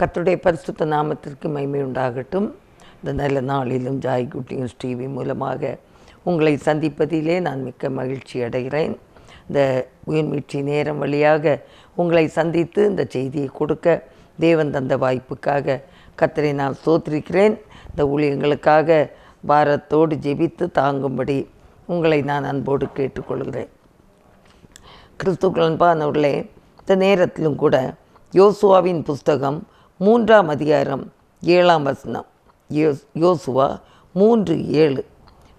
கத்தருடைய பரிசுத்த நாமத்திற்கு மகிமை உண்டாகட்டும். இந்த நல்ல நாளிலும் ஜாய் குட் நியூஸ் டிவி மூலமாக உங்களை சந்திப்பதிலே நான் மிக்க மகிழ்ச்சி அடைகிறேன். இந்த உயிர்மீட்சி நேரம் வழியாக உங்களை சந்தித்து இந்த செய்தியை கொடுக்க தேவன் தந்த வாய்ப்புக்காக கத்தரை நான் சோத்திருக்கிறேன் இந்த ஊழியங்களுக்காக பாரத்தோடு ஜெபித்து தாங்கும்படி உங்களை நான் அன்போடு கேட்டுக்கொள்கிறேன். கிறிஸ்துக்கள் அன்பானவர்களே இந்த நேரத்திலும் கூட யோசுவாவின் புஸ்தகம் மூன்றாம் அதிகாரம் ஏழாம் வசனம். யோஸ் யோசுவா மூன்று ஏழு.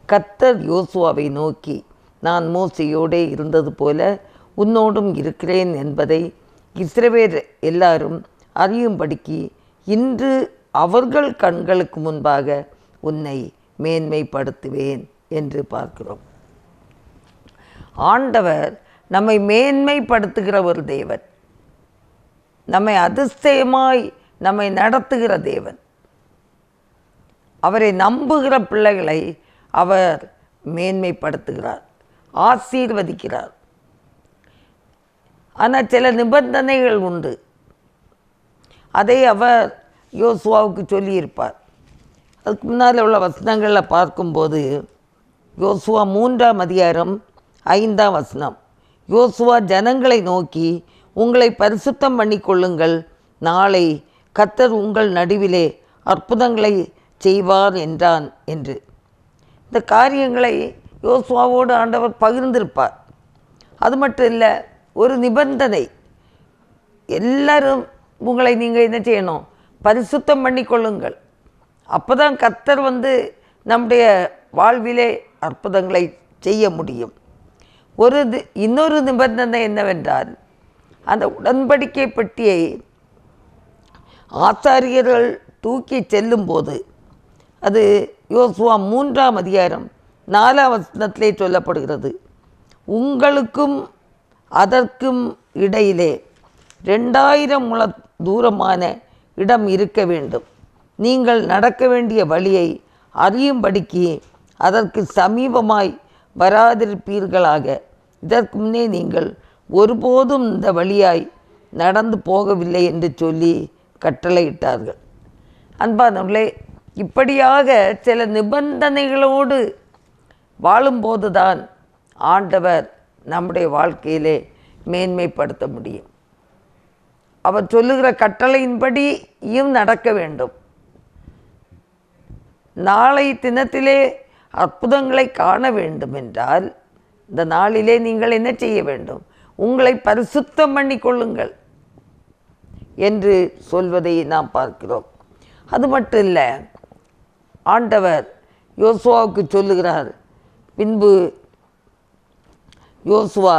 கத்தர் யோசுவாவை நோக்கி நான் மோசையோடே இருந்தது போல உன்னோடும் இருக்கிறேன் என்பதை இஸ்ரவேர் எல்லாரும் அறியும்படிக்கு இன்று அவர்கள் கண்களுக்கு முன்பாக உன்னை மேன்மைப்படுத்துவேன் என்று பார்க்கிறோம். ஆண்டவர் நம்மை மேன்மைப்படுத்துகிற ஒரு தேவன். நம்மை அதிசயமாய் நம்மை நடத்துகிற தேவன். அவரை நம்புகிற பிள்ளைகளை அவர் மேன்மைப்படுத்துகிறார் ஆசீர்வதிக்கிறார். ஆனால் சில நிபந்தனைகள் உண்டு. அதை அவர் யோசுவாவுக்கு சொல்லியிருப்பார். அதுக்கு முன்னால் உள்ள வசனங்களில் பார்க்கும்போது யோசுவா மூன்றாம் அதிகாரம் ஐந்தாம் வசனம் யோசுவா ஜனங்களை நோக்கி உங்களை பரிசுத்தம் பண்ணிக்கொள்ளுங்கள் நாளை கத்தர் உங்கள் நடுவிலே அற்புதங்களை செய்வார் என்றான் என்று. இந்த காரியங்களை யோசுவாவோடு ஆண்டவர் பகிர்ந்திருப்பார். அது மட்டும் இல்லை ஒரு நிபந்தனை. எல்லாரும் உங்களை நீங்கள் என்ன செய்யணும்? பரிசுத்தம் பண்ணிக்கொள்ளுங்கள் அப்போ தான் கத்தர் வந்து நம்முடைய வாழ்விலே அற்புதங்களை செய்ய முடியும். ஒரு இன்னொரு நிபந்தனை என்னவென்றால் அந்த உடன்படிக்கை பெட்டியை ஆசாரியர்கள் தூக்கி செல்லும்போது அது யோசுவா மூன்றாம் அதிகாரம் நாலாம் வசனத்திலே சொல்லப்படுகிறது. உங்களுக்கும் அதற்கும் இடையிலே ரெண்டாயிரம் முழ தூரமான இடம் இருக்க வேண்டும். நீங்கள் நடக்க வேண்டிய வழியை அறியும்படிக்கு அதற்கு சமீபமாய் வராதிருப்பீர்களாக. இதற்கு முன்னே நீங்கள் ஒருபோதும் இந்த வழியாய் நடந்து போகவில்லை என்று சொல்லி கட்டளையிட்டார்கள். அன்பானவர்களே இப்படியாக சில நிபந்தனைகளோடு வாழும்போதுதான் ஆண்டவர் நம்முடைய வாழ்க்கையிலே மேன்மைப்படுத்த முடியும். அவர் சொல்லுகிற கட்டளையின்படியும் நடக்க வேண்டும். நாளை தினத்திலே அற்புதங்களை காண வேண்டும் என்றால் இந்த நாளிலே நீங்கள் என்ன செய்ய வேண்டும்? உங்களை பரிசுத்தம் பண்ணி கொள்ளுங்கள். என்று சொல்வதை நாம் பார்க்கிறோம். அது மட்டும் இல்லை ஆண்டவர் யோசுவாவுக்கு சொல்லுகிறார் பின்பு யோசுவா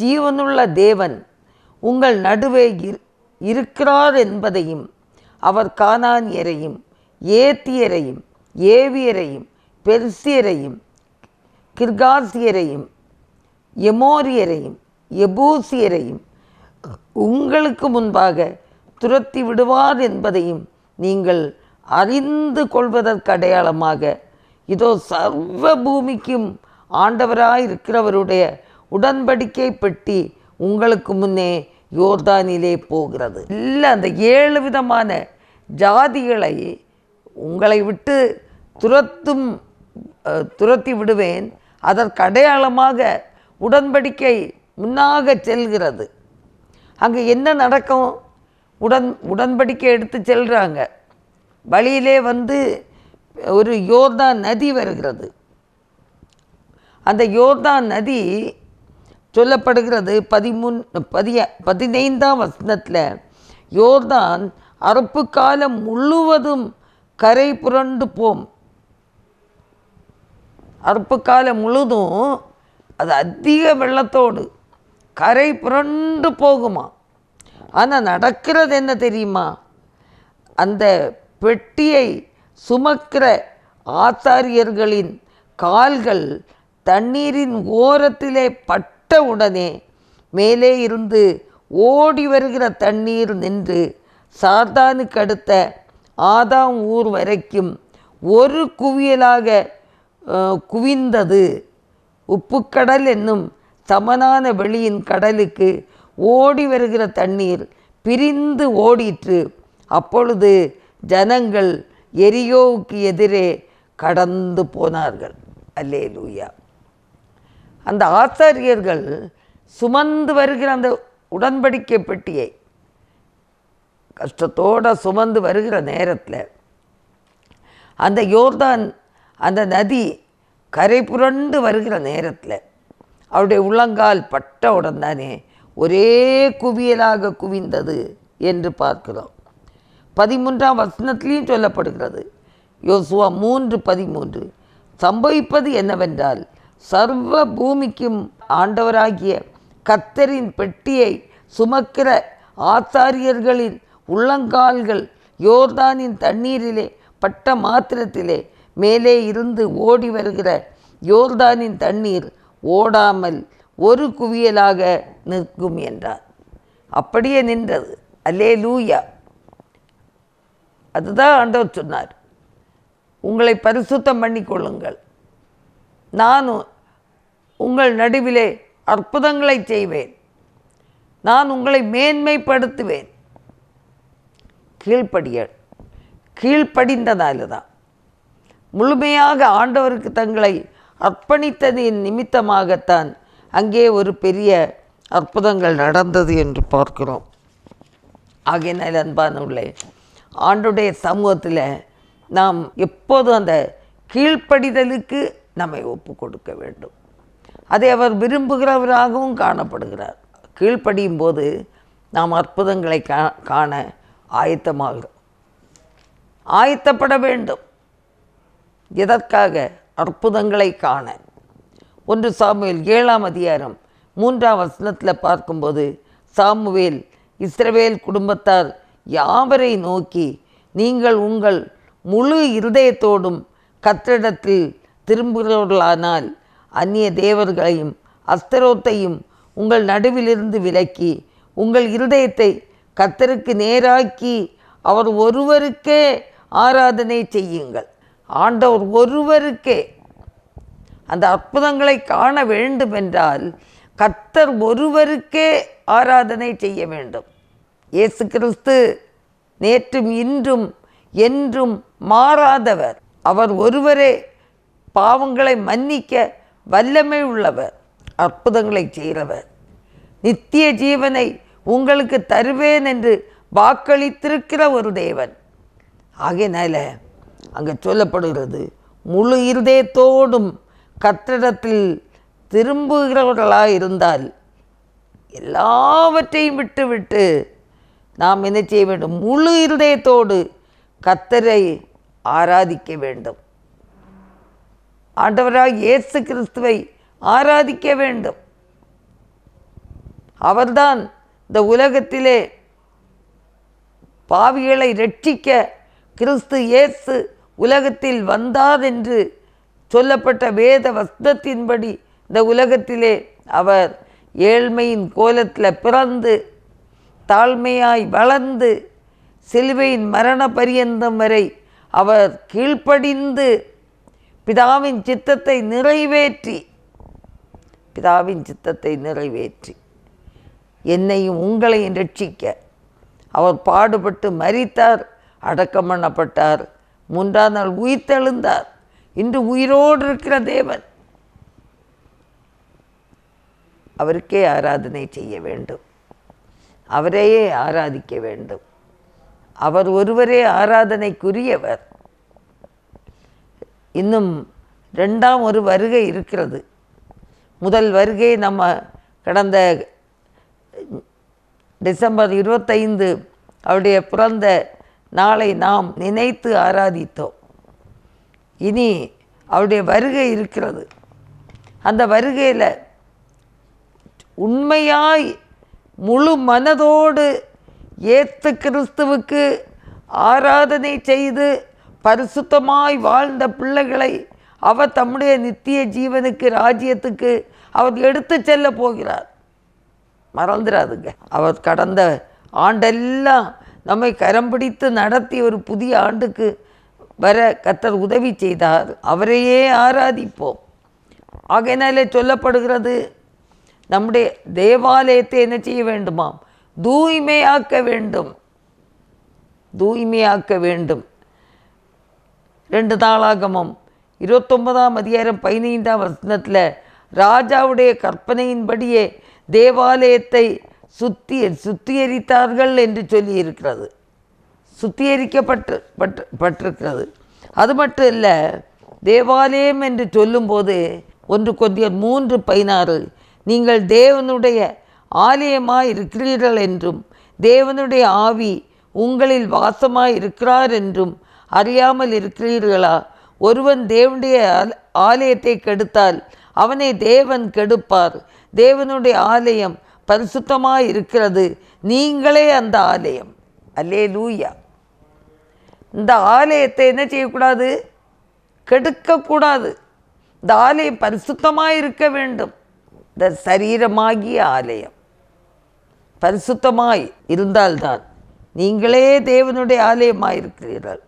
ஜீவனுள்ள தேவன் உங்கள் நடுவே இருக்கிறார் என்பதையும் அவர் கானானியரையும் ஏத்தியரையும் ஏவியரையும் பெர்சியரையும் கிர்காசியரையும் எமோரியரையும் எபூசியரையும் உங்களுக்கு முன்பாக துரத்தி விடுவார் என்பதையும் நீங்கள் அறிந்து கொள்வதற்கு அடையாளமாக இதோ சர்வ பூமிக்கும் இருக்கிறவருடைய உடன்படிக்கை பெட்டி உங்களுக்கு முன்னே யோர்தானிலே போகிறது. இல்லை அந்த ஏழு விதமான ஜாதிகளை உங்களை விட்டு துரத்தும் துரத்தி விடுவேன். அதற்கு அடையாளமாக உடன்படிக்கை முன்னாக செல்கிறது. அங்கே என்ன நடக்கும்? உடன் உடன்படிக்கை எடுத்து செல்கிறாங்க வழியிலே வந்து ஒரு யோர்தான் நதி வருகிறது. அந்த யோர்தான் நதி சொல்லப்படுகிறது பதிமூன் பதிய பதினைந்தாம் வசனத்தில் யோர்தான் அறுப்பு காலம் முழுவதும் கரை புரண்டு போம். அறுப்பு காலம் முழுதும் அது அதிக வெள்ளத்தோடு கரை புரண்டு போகுமா ஆனால் நடக்கிறது என்ன தெரியுமா? அந்த பெட்டியை சுமக்கிற ஆசாரியர்களின் கால்கள் தண்ணீரின் ஓரத்திலே பட்ட உடனே மேலே இருந்து ஓடி வருகிற தண்ணீர் நின்று சாத்தானுக்கு அடுத்த ஆதாம் ஊர் வரைக்கும் ஒரு குவியலாக குவிந்தது. உப்புக்கடல் என்னும் சமனான வெளியின் கடலுக்கு ஓடி வருகிற தண்ணீர் பிரிந்து ஓடிற்று. அப்பொழுது ஜனங்கள் எரியோவுக்கு எதிரே கடந்து போனார்கள். அல்லே லூயா அந்த ஆசாரியர்கள் சுமந்து வருகிற அந்த உடன்படிக்கை பெட்டியை கஷ்டத்தோடு சுமந்து வருகிற நேரத்தில் அந்த யோர்தான் அந்த நதி கரை புரண்டு வருகிற நேரத்தில் அவருடைய உள்ளங்கால் பட்ட உடன்தானே ஒரே குவியலாக குவிந்தது என்று பார்க்கிறோம். பதிமூன்றாம் வசனத்திலையும் சொல்லப்படுகிறது. யோசுவா மூன்று பதிமூன்று. சம்பவிப்பது என்னவென்றால் சர்வ பூமிக்கும் ஆண்டவராகிய கத்தரின் பெட்டியை சுமக்கிற ஆச்சாரியர்களின் உள்ளங்கால்கள் யோர்தானின் தண்ணீரிலே பட்ட மாத்திரத்திலே மேலே இருந்து ஓடி வருகிற யோர்தானின் தண்ணீர் ஓடாமல் ஒரு குவியலாக நிற்கும் என்றார் அப்படியே நின்றது. அல்லே லூயா அதுதான் ஆண்டவர் சொன்னார். உங்களை பரிசுத்தம் பண்ணிக்கொள்ளுங்கள். நானும் உங்கள் நடுவிலே அற்புதங்களை செய்வேன். நான் உங்களை மேன்மைப்படுத்துவேன். கீழ்ப்படிய கீழ்ப்படிந்ததால தான் முழுமையாக ஆண்டவருக்கு தங்களை அர்ப்பணித்ததின் நிமித்தமாகத்தான் அங்கே ஒரு பெரிய அற்புதங்கள் நடந்தது என்று பார்க்கிறோம். ஆகையினால் அன்பானவர்களே ஆண்டுடைய சமூகத்தில் நாம் எப்போதும் அந்த கீழ்ப்படிதலுக்கு நம்மை ஒப்பு கொடுக்க வேண்டும். அதை அவர் விரும்புகிறவராகவும் காணப்படுகிறார். கீழ்ப்படியும் போது நாம் அற்புதங்களை கா காண ஆயத்தமாகிறோம். ஆயத்தப்பட வேண்டும். எதற்காக? அற்புதங்களை காண. ஒன்று சாமியில் ஏழாம் அதிகாரம் மூன்றாம் வசனத்தில் பார்க்கும்போது சாமுவேல் இஸ்ரவேல் குடும்பத்தார் யாவரை நோக்கி நீங்கள் உங்கள் முழு இருதயத்தோடும் கத்திடத்தில் திரும்புகிறவர்களானால் அந்நிய தேவர்களையும் அஸ்தரோத்தையும் உங்கள் நடுவிலிருந்து விலக்கி உங்கள் இருதயத்தை கத்தருக்கு நேராக்கி அவர் ஒருவருக்கே ஆராதனை செய்யுங்கள். ஆண்டவர் ஒருவருக்கே. அந்த அற்புதங்களை காண வேண்டும் என்றால் கர்த்தர் ஒருவருக்கே ஆராதனை செய்ய வேண்டும். இயேசு கிறிஸ்து நேற்றும் இன்றும் என்றும் மாறாதவர். அவர் ஒருவரே பாவங்களை மன்னிக்க வல்லமை உள்ளவர் அற்புதங்களை செய்கிறவர். நித்திய ஜீவனை உங்களுக்கு தருவேன் என்று வாக்களித்திருக்கிற ஒரு தேவன். ஆகையினால அங்கே சொல்லப்படுகிறது முழு இருதயத்தோடும் கத்திடத்தில் திரும்புகிறவர்களாக இருந்தால் எல்லாவற்றையும் விட்டுவிட்டு நாம் என்ன செய்ய வேண்டும்? முழு இருதயத்தோடு கத்தரை ஆராதிக்க வேண்டும். ஆண்டவராக இயேசு கிறிஸ்துவை ஆராதிக்க வேண்டும். அவர்தான் இந்த உலகத்திலே பாவிகளை ரட்சிக்க கிறிஸ்து இயேசு உலகத்தில் வந்தார் என்று சொல்லப்பட்ட வேத வஸ்தத்தின்படி இந்த உலகத்திலே அவர் ஏழ்மையின் கோலத்தில் பிறந்து தாழ்மையாய் வளர்ந்து சிலுவையின் மரண பரியந்தம் வரை அவர் கீழ்ப்படிந்து பிதாவின் சித்தத்தை நிறைவேற்றி பிதாவின் சித்தத்தை நிறைவேற்றி என்னையும் உங்களையும் ரட்சிக்க அவர் பாடுபட்டு மறித்தார் அடக்கம் பண்ணப்பட்டார். மூன்றாம் நாள் உயிர்த்தெழுந்தார். இன்று உயிரோடு இருக்கிற தேவன். அவருக்கே ஆராதனை செய்ய வேண்டும். அவரையே ஆராதிக்க வேண்டும். அவர் ஒருவரே ஆராதனைக்குரியவர். இன்னும் ரெண்டாம் ஒரு வருகை இருக்கிறது. முதல் வருகை நம்ம கடந்த டிசம்பர் இருபத்தைந்து அவருடைய பிறந்த நாளை நாம் நினைத்து ஆராதித்தோம். இனி அவருடைய வருகை இருக்கிறது. அந்த வருகையில் உண்மையாய் முழு மனதோடு ஏத்து கிறிஸ்துவுக்கு ஆராதனை செய்து பரிசுத்தமாய் வாழ்ந்த பிள்ளைகளை அவர் தம்முடைய நித்திய ஜீவனுக்கு ராஜ்யத்துக்கு அவர் எடுத்து செல்ல போகிறார். மறந்துடாதுங்க அவர் கடந்த ஆண்டெல்லாம் நம்மை கரம் பிடித்து நடத்தி ஒரு புதிய ஆண்டுக்கு வர கத்தர் உதவி செய்தார். அவரையே ஆராதிப்போம். ஆகையினாலே சொல்லப்படுகிறது நம்முடைய தேவாலயத்தை என்ன செய்ய வேண்டுமாம் தூய்மையாக்க வேண்டும் தூய்மையாக்க வேண்டும் ரெண்டு நாளாகமம் இருபத்தொன்பதாம் அதிகாரம் பதினைந்தாம் வசனத்தில் ராஜாவுடைய கற்பனையின்படியே தேவாலயத்தை சுத்தி சுத்திகரித்தார்கள் என்று சொல்லி இருக்கிறது சுத்திகரிக்கப்பட்டு பட்டு பட்டிருக்கிறது அது மட்டும் இல்லை தேவாலயம் என்று சொல்லும்போது ஒன்று கொஞ்சம் மூன்று பதினாறு நீங்கள் தேவனுடைய ஆலயமாக இருக்கிறீர்கள் என்றும் தேவனுடைய ஆவி உங்களில் வாசமாக இருக்கிறார் என்றும் அறியாமல் இருக்கிறீர்களா ஒருவன் தேவனுடைய ஆலயத்தை கெடுத்தால் அவனை தேவன் கெடுப்பார். தேவனுடைய ஆலயம் பரிசுத்தமாக இருக்கிறது நீங்களே அந்த ஆலயம். அல்லே லூயா இந்த ஆலயத்தை என்ன செய்யக்கூடாது? கெடுக்கக்கூடாது. இந்த ஆலயம் பரிசுத்தமாக இருக்க வேண்டும். இந்த சரீரமாகிய ஆலயம். பரிசுத்தமாய் இருந்தால்தான் நீங்களே தேவனுடைய ஆலயமாக இருக்கிறீர்கள்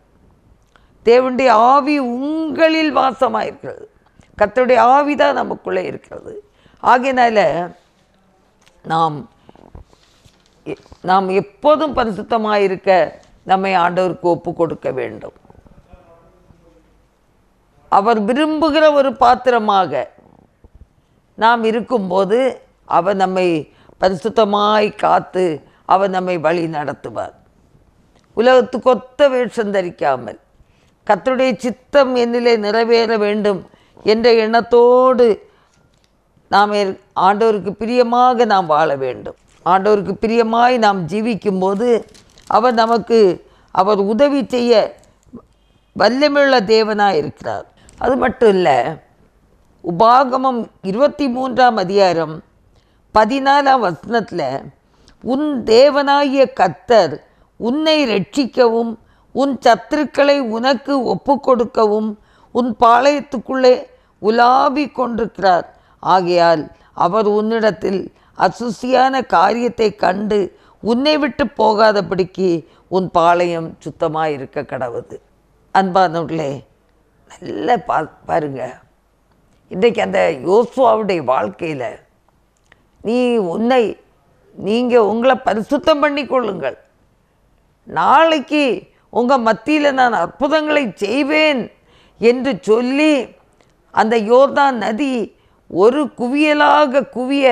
தேவனுடைய ஆவி உங்களில் வாசமாக இருக்கிறது கத்தருடைய ஆவி தான் நமக்குள்ளே இருக்கிறது. ஆகையினால நாம் எ- நாம் எப்போதும் பரிசுத்தமாக இருக்க நம்மை ஆண்டவருக்கு ஒப்பு கொடுக்க வேண்டும். அவர் விரும்புகிற ஒரு பாத்திரமாக நாம் இருக்கும்போது அவர் நம்மை பரிசுத்தமாய் காத்து அவர் நம்மை வழி நடத்துவார். உலகத்துக்கு ஒத்த வேஷம் தரிக்காமல் கத்தருடைய சித்தம் என்னிலே நிறைவேற வேண்டும் என்ற எண்ணத்தோடு நாம் ஆண்டோருக்கு பிரியமாக நாம் வாழ வேண்டும். ஆண்டவருக்கு பிரியமாய் நாம் ஜீவிக்கும்போது அவர் நமக்கு அவர் உதவி செய்ய வல்லமையுள்ள தேவனாக இருக்கிறார். அது மட்டும் இல்லை உபாகமம் இருபத்தி மூன்றாம் அதிகாரம் பதினாலாம் வசனத்தில் உன் தேவனாகிய கத்தர் உன்னை ரட்சிக்கவும் உன் சத்துருக்களை உனக்கு ஒப்புக்கொடுக்கவும் உன் பாளையத்துக்குள்ளே உலாவி கொண்டிருக்கிறார். ஆகையால் அவர் உன்னிடத்தில் அசுசியான காரியத்தை கண்டு உன்னை விட்டு போகாதபடிக்கு உன் பாளையம் சுத்தமாக இருக்க கடவுது. அன்பானவர்களே நல்ல பா பாருங்க. இன்றைக்கு அந்த யோசுவாவுடைய வாழ்க்கையில் நீ உன்னை நீங்கள் உங்களை பரிசுத்தம் பண்ணி கொள்ளுங்கள். நாளைக்கு உங்கள் மத்தியில் நான் அற்புதங்களை செய்வேன் என்று சொல்லி அந்த யோர்தான் நதி ஒரு குவியலாக குவிய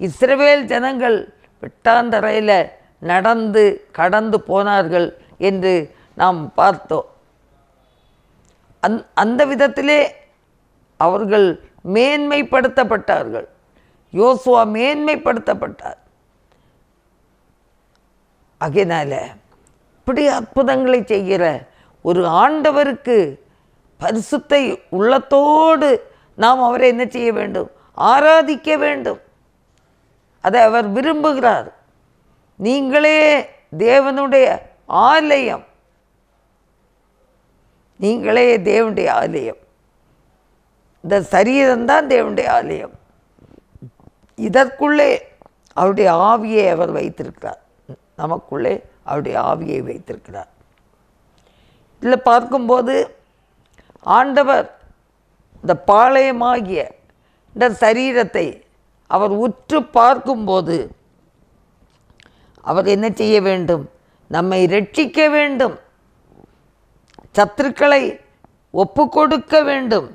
இஸ்ரவேல் ஜனங்கள் வெட்டாந்தரையில் நடந்து கடந்து போனார்கள் என்று நாம் பார்த்தோம். அந் அந்த விதத்திலே அவர்கள் மேன்மைப்படுத்தப்பட்டார்கள். யோசுவா மேன்மைப்படுத்தப்பட்டார். அதனால் இப்படி அற்புதங்களை செய்கிற ஒரு ஆண்டவருக்கு பரிசுத்தை உள்ளத்தோடு நாம் அவரை என்ன செய்ய வேண்டும்? ஆராதிக்க வேண்டும். அதை அவர் விரும்புகிறார். நீங்களே தேவனுடைய ஆலயம். நீங்களே தேவனுடைய ஆலயம். இந்த சரீரம்தான் தேவனுடைய ஆலயம். இதற்குள்ளே அவருடைய ஆவியை அவர் வைத்திருக்கிறார். நமக்குள்ளே அவருடைய ஆவியை வைத்திருக்கிறார். இதில் பார்க்கும்போது ஆண்டவர் இந்த பாளையமாகிய இந்த சரீரத்தை அவர் உற்று பார்க்கும்போது அவர் என்ன செய்ய வேண்டும்? நம்மை ரட்சிக்க வேண்டும். சத்துருக்களை ஒப்பு கொடுக்க வேண்டும்.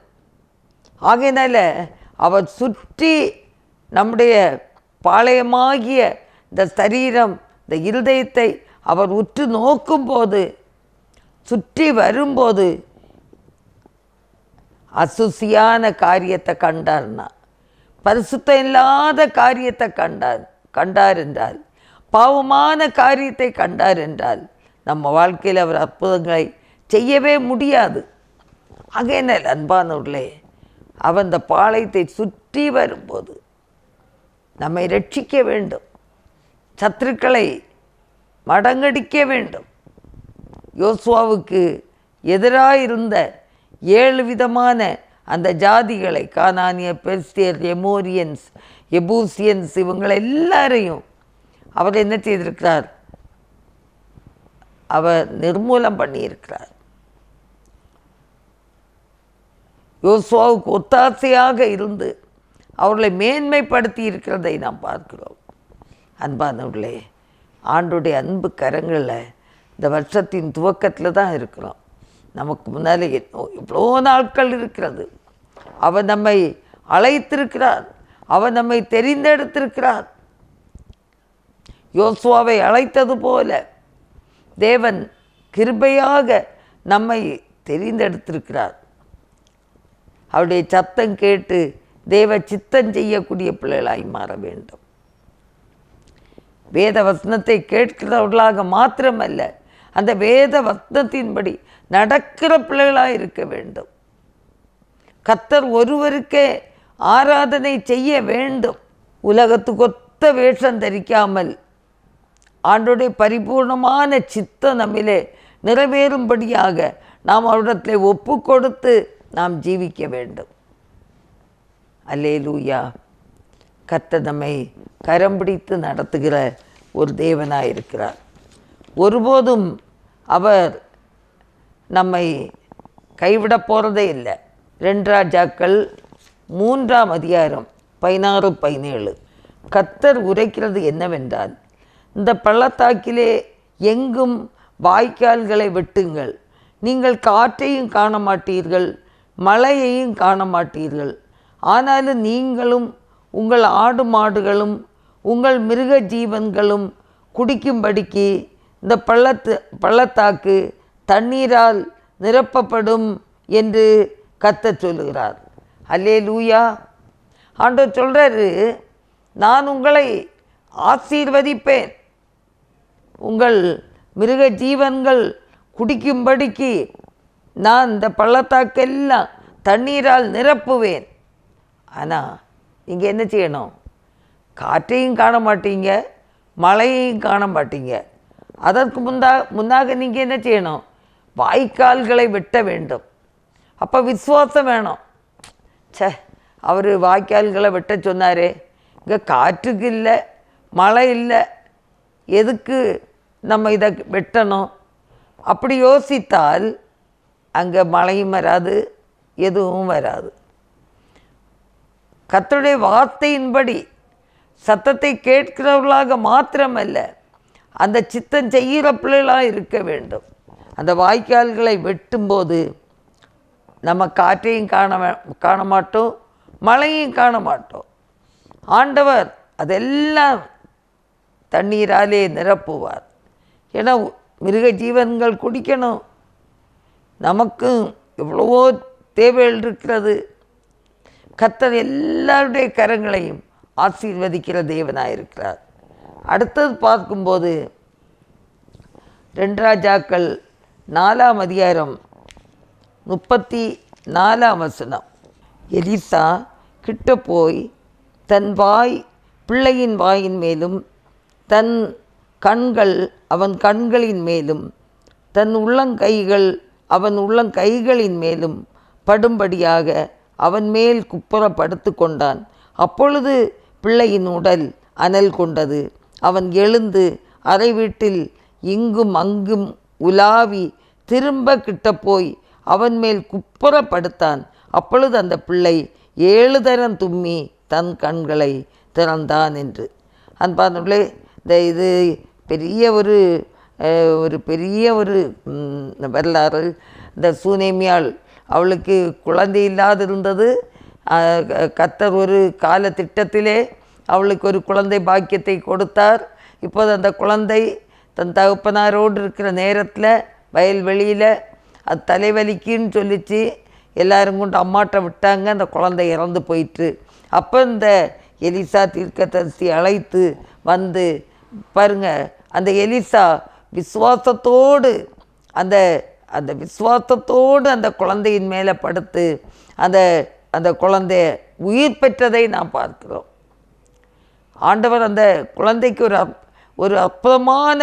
ஆகையினால அவர் சுற்றி நம்முடைய பாளையமாகிய இந்த சரீரம் இந்த இருதயத்தை அவர் உற்று நோக்கும்போது சுற்றி வரும்போது அசுசியான காரியத்தை கண்டார்னா பரிசுத்தம் இல்லாத காரியத்தை கண்டார் கண்டார் என்றால் பாவமான காரியத்தை கண்டார் என்றால் நம்ம வாழ்க்கையில் அவர் அற்புதங்களை செய்யவே முடியாது. அகைனல் அன்பானவர்களே அவன் இந்த பாளையத்தை சுற்றி வரும்போது நம்மை ரட்சிக்க வேண்டும். சத்துருக்களை மடங்கடிக்க வேண்டும். யோசுவாவுக்கு எதிராக இருந்த ஏழு விதமான அந்த ஜாதிகளை கானானிய பெர்சியர் எமோரியன்ஸ் எபூசியன்ஸ் இவங்களை எல்லாரையும் அவர் என்ன செய்திருக்கிறார்? அவர் நிர்மூலம் பண்ணியிருக்கிறார். யோசுவாவுக்கு ஒத்தாசையாக இருந்து அவர்களை மேன்மைப்படுத்தி இருக்கிறதை நாம் பார்க்கிறோம். அன்பானவர்களே ஆண்டுடைய அன்பு கரங்களில் இந்த வருஷத்தின் துவக்கத்தில் தான் இருக்கிறோம். நமக்கு முன்னாலே இவ்வளோ நாட்கள் இருக்கிறது. அவன் நம்மை அழைத்திருக்கிறார் அவன் நம்மை தெரிந்தெடுத்திருக்கிறார் யோசுவாவை அழைத்தது போல தேவன் கிருபையாக நம்மை தெரிந்தெடுத்திருக்கிறார். அவருடைய சத்தம் கேட்டு தேவ சித்தம் செய்யக்கூடிய பிள்ளைகளாய் மாற வேண்டும். வேத வசனத்தை கேட்கிறவர்களாக மாத்திரமல்ல அந்த வேத வசனத்தின்படி நடக்கிற பிள்ளைகளாக இருக்க வேண்டும். கத்தர் ஒருவருக்கே ஆராதனை செய்ய வேண்டும். உலகத்துக்கொத்த வேஷம் தரிக்காமல் ஆண்டோடைய பரிபூர்ணமான சித்தம் நம்மிலே நிறைவேறும்படியாக நாம் அவரிடத்தில் ஒப்பு கொடுத்து நாம் ஜீவிக்க வேண்டும். அல்லே லூயா கத்த நம்மை கரம் பிடித்து நடத்துகிற ஒரு தேவனாக இருக்கிறார் ஒருபோதும் அவர் நம்மை கைவிட போகிறதே இல்லை. ரெண்டு ராஜாக்கள் மூன்றாம் அதிகாரம் பதினாறு பதினேழு. கத்தர் உரைக்கிறது என்னவென்றால் இந்த பள்ளத்தாக்கிலே எங்கும் வாய்க்கால்களை வெட்டுங்கள். நீங்கள் காற்றையும் காண மாட்டீர்கள் மழையையும் காண மாட்டீர்கள் ஆனாலும் நீங்களும் உங்கள் ஆடு மாடுகளும் உங்கள் மிருக ஜீவன்களும் குடிக்கும்படிக்கு இந்த பள்ளத்து பள்ளத்தாக்கு தண்ணீரால் நிரப்பப்படும் என்று கத்தச் சொல்லுகிறார். அல்லே லூயா ஆண்டவர் சொல்கிறாரு நான் உங்களை ஆசீர்வதிப்பேன். உங்கள் மிருக ஜீவன்கள் குடிக்கும்படிக்கு நான் இந்த பள்ளத்தாக்கெல்லாம் தண்ணீரால் நிரப்புவேன். ஆனால் நீங்கள் என்ன செய்யணும்? காற்றையும் காண மாட்டீங்க மழையையும் காண மாட்டீங்க. அதற்கு முந்தா முன்னாக நீங்கள் என்ன செய்யணும்? வாய்க்கால்களை வெட்ட வேண்டும். அப்போ விசுவாசம் வேணும். சே அவர் வாய்க்கால்களை வெட்ட சொன்னார். இங்கே காற்றுக்கு இல்லை மழை இல்லை. எதுக்கு நம்ம இதை வெட்டணும்? அப்படி யோசித்தால் அங்கே மழையும் வராது எதுவும் வராது. கர்த்தருடைய வார்த்தையின்படி சத்தத்தை கேட்கிறவர்களாக மாத்திரமல்ல அந்த சித்தம் செய்கிற பிள்ளைகளாக இருக்க வேண்டும். அந்த வாய்க்கால்களை வெட்டும்போது நம்ம காற்றையும் காண காண மாட்டோம் மழையும் காண மாட்டோம். ஆண்டவர் அதெல்லாம் தண்ணீராலே நிரப்புவார். ஏன்னா மிருக ஜீவன்கள் குடிக்கணும். நமக்கும் எவ்வளவோ தேவைகள் இருக்கிறது. கத்தர் எல்லாருடைய கரங்களையும் ஆசீர்வதிக்கிற தேவனாக இருக்கிறார். அடுத்தது பார்க்கும்போது ரெண்டு ராஜாக்கள் நாலாம் அதிகாரம் முப்பத்தி நாலாம் வசனம். எலிசா கிட்ட போய் தன் வாய் பிள்ளையின் வாயின் மேலும் தன் கண்கள் அவன் கண்களின் மேலும் தன் உள்ளங்கைகள் அவன் உள்ளம் கைகளின் மேலும் படும்படியாக அவன் மேல் குப்புற படுத்து கொண்டான். அப்பொழுது பிள்ளையின் உடல் அனல் கொண்டது. அவன் எழுந்து அறை வீட்டில் இங்கும் அங்கும் உலாவி திரும்ப கிட்ட போய் அவன் மேல் குப்புற படுத்தான் அப்பொழுது அந்த பிள்ளை ஏழு தரம் தும்மி தன் கண்களை திறந்தான் என்று. அன்பானுள்ளே இந்த இது பெரிய ஒரு ஒரு பெரிய ஒரு வரலாறு. இந்த சூனேமியாள் அவளுக்கு குழந்தை இல்லாதிருந்தது. கத்தர் ஒரு கால திட்டத்திலே அவளுக்கு ஒரு குழந்தை பாக்கியத்தை கொடுத்தார். இப்போது அந்த குழந்தை தன் தகப்பனாரோடு இருக்கிற நேரத்தில் வயல்வெளியில் அது தலைவலிக்குன்னு சொல்லிச்சு. எல்லாரும் கொண்டு அம்மாட்ட விட்டாங்க. அந்த குழந்தை இறந்து போயிட்டு அப்போ இந்த எலிசா தீர்க்கதரிசி அழைத்து வந்து பாருங்கள் அந்த எலிசா விசுவாசத்தோடு அந்த அந்த விசுவாசத்தோடு அந்த குழந்தையின் மேலே படுத்து அந்த அந்த குழந்தைய உயிர் பெற்றதை நாம் பார்க்கிறோம். ஆண்டவர் அந்த குழந்தைக்கு ஒரு ஒரு அற்புதமான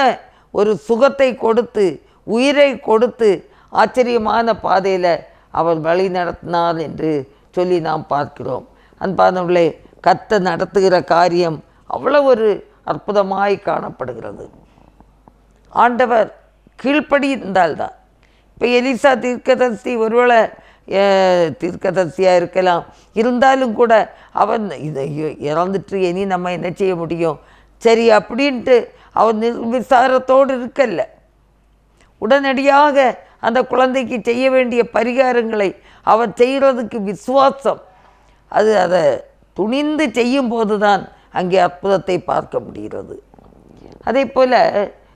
ஒரு சுகத்தை கொடுத்து உயிரை கொடுத்து ஆச்சரியமான பாதையில் அவர் வழி நடத்தினார் என்று சொல்லி நாம் பார்க்கிறோம். அன்பானவர்களே கத்த நடத்துகிற காரியம் அவ்வளோ ஒரு அற்புதமாய் காணப்படுகிறது. ஆண்டவர் கீழ்ப்படி இருந்தால்தான். இப்போ எலிசா தீர்க்கதரிசி ஒருவேளை அஹ், தீர்க்கதரிசியாக இருக்கலாம். இருந்தாலும் கூட அவன் இதை இறந்துட்டு இனி நம்ம என்ன செய்ய முடியும்? சரி அப்படின்ட்டு அவன் நிர்விசாரத்தோடு இருக்கல்ல. உடனடியாக அந்த குழந்தைக்கு செய்ய வேண்டிய பரிகாரங்களை அவன் செய்கிறதுக்கு விசுவாசம். அது அதை துணிந்து செய்யும் போது தான் அங்கே அற்புதத்தை பார்க்க முடிகிறது. அதே போல்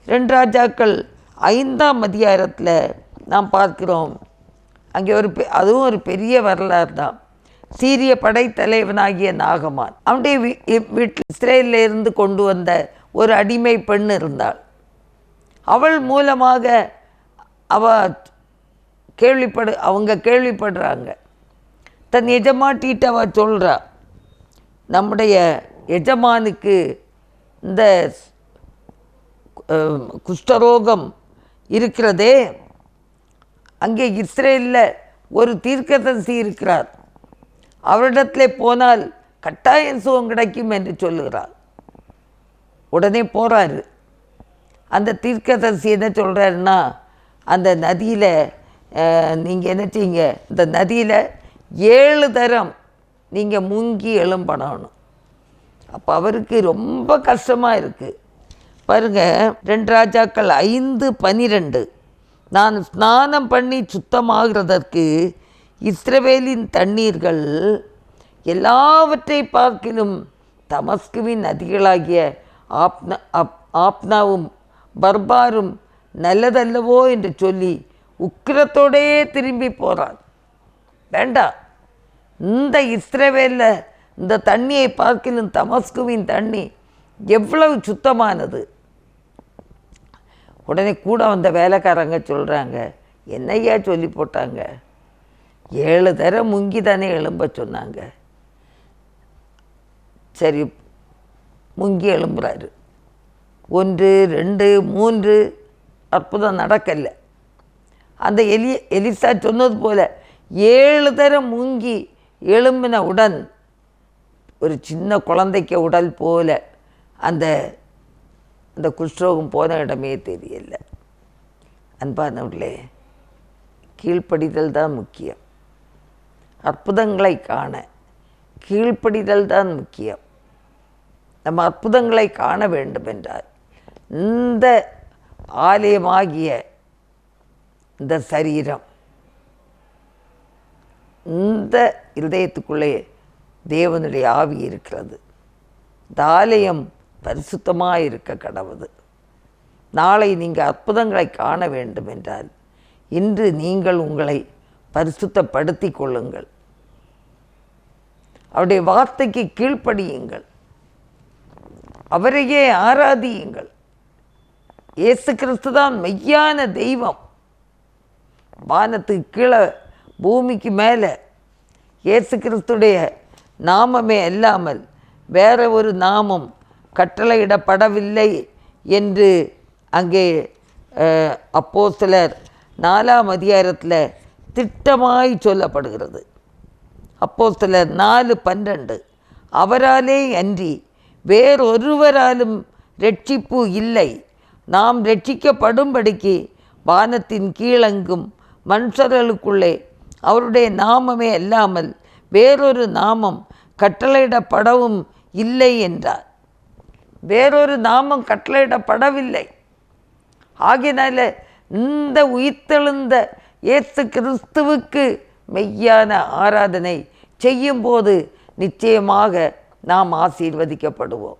ரெண்டு ராஜாக்கள் ஐந்தாம் அதிகாரத்தில் நாம் பார்க்கிறோம். அங்கே ஒரு பெ- அதுவும் ஒரு பெரிய வரலாறு தான். சீரிய படைத்தலைவனாகிய நாகமான். அவனுடைய வீ- வீட்டில் இஸ்ரேலில் இருந்து கொண்டு வந்த ஒரு அடிமை பெண் இருந்தாள். அவள் மூலமாக அவ கேள்விப்படு அவங்க கேள்விப்படுறாங்க. தன் எஜமாட்டிகிட்ட அவ சொல்கிறா நம்முடைய எஜமானுக்கு இந்த குஷ்டரோகம் இருக்கிறதே அங்கே இஸ்ரேலில் ஒரு தீர்க்கதரிசி இருக்கிறார். அவரிடத்திலே போனால் கட்டாயம் சுகம் கிடைக்கும் என்று சொல்லுகிறார். உடனே போகிறாரு அந்த தீர்க்கதரிசி என்ன சொல்கிறாருன்னா அந்த நதியில் நீங்கள் என்ன செய்யுங்க இந்த நதியில் ஏழு தரம் நீங்கள் முங்கி எழும்பணும். அப்போ அவருக்கு ரொம்ப கஷ்டமாக இருக்குது பாருங்க ரெண்டு ராஜாக்கள் ஐந்து பனிரெண்டு. நான் ஸ்நானம் பண்ணி சுத்தமாகிறதற்கு இஸ்ரவேலின் தண்ணீர்கள் எல்லாவற்றை பார்க்கிலும் தமஸ்குவின் நதிகளாகிய ஆப்னா அப் ஆப்னாவும் பர்பாரும் நல்லதல்லவோ என்று சொல்லி உக்கிரத்தோடே திரும்பி போகிறார் வேண்டாம் இந்த இஸ்ரவேலில் இந்த தண்ணியை பார்க்கிலும் தமஸ்குவின் தண்ணி எவ்வளவு சுத்தமானது? உடனே கூட வந்த வேலைக்காரங்க சொல்கிறாங்க என்னையா சொல்லி போட்டாங்க? ஏழு தரம் முங்கி தானே எழும்ப சொன்னாங்க. சரி முங்கி எழும்புறாரு. ஒன்று ரெண்டு மூன்று அற்புதம் நடக்கலை. அந்த எலி எலிசா சொன்னது போல் ஏழு தரம் முங்கி எழும்பின உடன் ஒரு சின்ன குழந்தைக்கு உடல் போல அந்த அந்த குஷ்ரோகம் போன இடமே தெரியல. அன்பானவர்களே கீழ்ப்படிதல் தான் முக்கியம். அற்புதங்களை காண கீழ்ப்படிதல் தான் முக்கியம். நம்ம அற்புதங்களை காண வேண்டும் என்றால் இந்த ஆலயமாகிய இந்த சரீரம் இந்த இதயத்துக்குள்ளே தேவனுடைய ஆவி இருக்கிறது. இந்த ஆலயம் பரிசுத்தமாக இருக்க கடவுது நாளை நீங்கள் அற்புதங்களை காண வேண்டும் என்றால் இன்று நீங்கள் உங்களை பரிசுத்தப்படுத்தி கொள்ளுங்கள். அவருடைய வார்த்தைக்கு கீழ்ப்படியுங்கள். அவரையே ஆராதியுங்கள். இயேசு கிறிஸ்து தான் மெய்யான தெய்வம். வானத்துக்கு கீழே பூமிக்கு மேலே இயேசு கிறிஸ்துடைய நாமமே அல்லாமல் வேற ஒரு நாமம் கட்டளையிடப்படவில்லை என்று அங்கே அப்போ சிலர் நாலாம் அதிகாரத்தில் திட்டமாய் சொல்லப்படுகிறது. அப்போ சிலர் நாலு பன்னெண்டு அவராலே அன்றி வேறொருவராலும் ரட்சிப்பு இல்லை. நாம் ரட்சிக்கப்படும்படிக்கு வானத்தின் கீழங்கும் மனுஷர்களுக்குள்ளே அவருடைய நாமமே அல்லாமல் வேறொரு நாமம் கட்டளையிடப்படவும் இல்லை என்றார். வேறொரு நாமம் கட்டளையிடப்படவில்லை. ஆகினால இந்த உயிர்த்தெழுந்த இயேசு கிறிஸ்துவுக்கு மெய்யான ஆராதனை செய்யும்போது நிச்சயமாக நாம் ஆசீர்வதிக்கப்படுவோம்.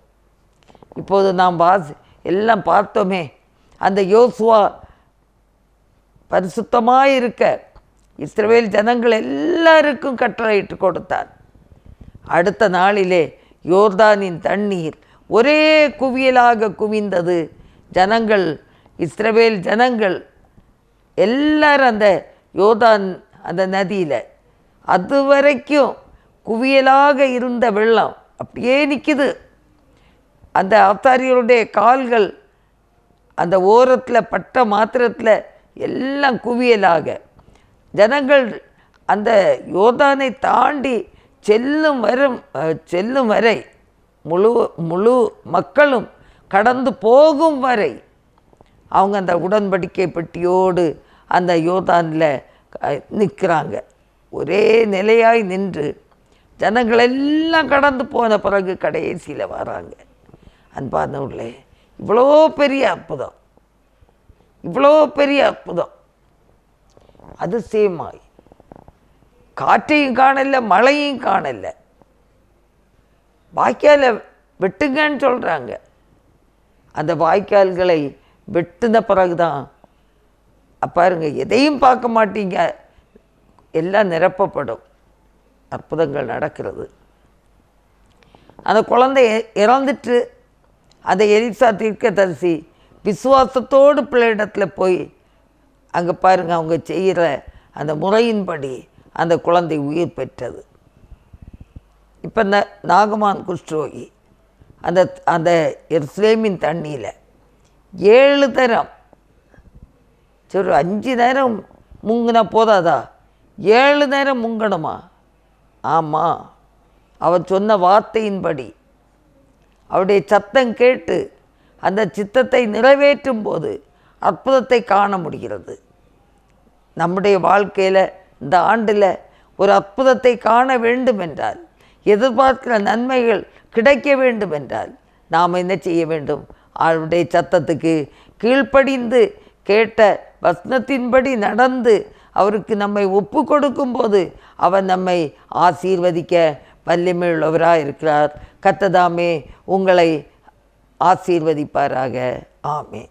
இப்போது நாம் வாசி எல்லாம் பார்த்தோமே அந்த யோசுவா பரிசுத்தமாக இருக்க இஸ்ரவேல் ஜனங்கள் எல்லாருக்கும் கட்டளையிட்டு கொடுத்தார் அடுத்த நாளிலே யோர்தானின் தண்ணீர் ஒரே குவியலாக குவிந்தது ஜனங்கள் இஸ்ரவேல் ஜனங்கள். எல்லாரும் அந்த யோதான் அந்த நதியில். அது வரைக்கும் குவியலாக இருந்த வெள்ளம் அப்படியே நிற்கிது அந்த ஆத்தாரிகளுடைய கால்கள் அந்த ஓரத்தில் பட்ட மாத்திரத்தில் எல்லாம் குவியலாக. ஜனங்கள் அந்த யோதானை தாண்டி செல்லும் வரும் செல்லும் வரை முழு முழு மக்களும் கடந்து போகும் வரை அவங்க அந்த உடன்படிக்கை பெட்டியோடு அந்த யோதானில் நிற்கிறாங்க. ஒரே நிலையாய் நின்று ஜனங்கள் எல்லாம் கடந்து போன பிறகு கடைசியில் வராங்க. அன்பானவர்களே இவ்வளோ பெரிய அற்புதம். இவ்வளோ பெரிய அற்புதம். அதிசயமாய். காற்றையும் காணல மழையும் காணலை. வாய்க்காலை வெட்டுங்கன்னு சொல்கிறாங்க அந்த வாய்க்கால்களை வெட்டின பிறகுதான் பாருங்க எதையும் பார்க்க மாட்டீங்க. எல்லாம் நிரப்பப்படும். அற்புதங்கள் நடக்கிறது. அந்த குழந்தை இறந்துட்டு அந்த எலிசா தீர்க்கதரிசி விசுவாசத்தோடு பிள்ளையிடத்தில் போய் அங்கே பாருங்கள் அவங்க செய்கிற அந்த முறையின்படி அந்த குழந்தை உயிர் பெற்றது. இப்போ இந்த நாகமான் குஷ்டரோகி அந்த அந்த எருசலேமின் தண்ணியில் ஏழு தரம் சரி ஒரு அஞ்சு நேரம் முங்கினா போதாதா? ஏழு நேரம் முங்கணுமா? ஆமாம் அவன் சொன்ன வார்த்தையின்படி அவருடைய சத்தம் கேட்டு அந்த சித்தத்தை நிறைவேற்றும் போது அற்புதத்தை காண முடிகிறது. நம்முடைய வாழ்க்கையில் இந்த ஆண்டில் ஒரு அற்புதத்தை காண வேண்டும் என்றால் எதிர்பார்க்கிற நன்மைகள் கிடைக்க வேண்டும் என்றால் நாம் என்ன செய்ய வேண்டும்? அவருடைய சத்தத்துக்கு கீழ்ப்படிந்து கேட்ட வசனத்தின்படி நடந்து அவருக்கு நம்மை ஒப்பு கொடுக்கும்போது அவர் நம்மை ஆசீர்வதிக்க வல்லமையுள்ளவராக இருக்கிறார் கத்ததாமே உங்களை ஆசீர்வதிப்பாராக. ஆமே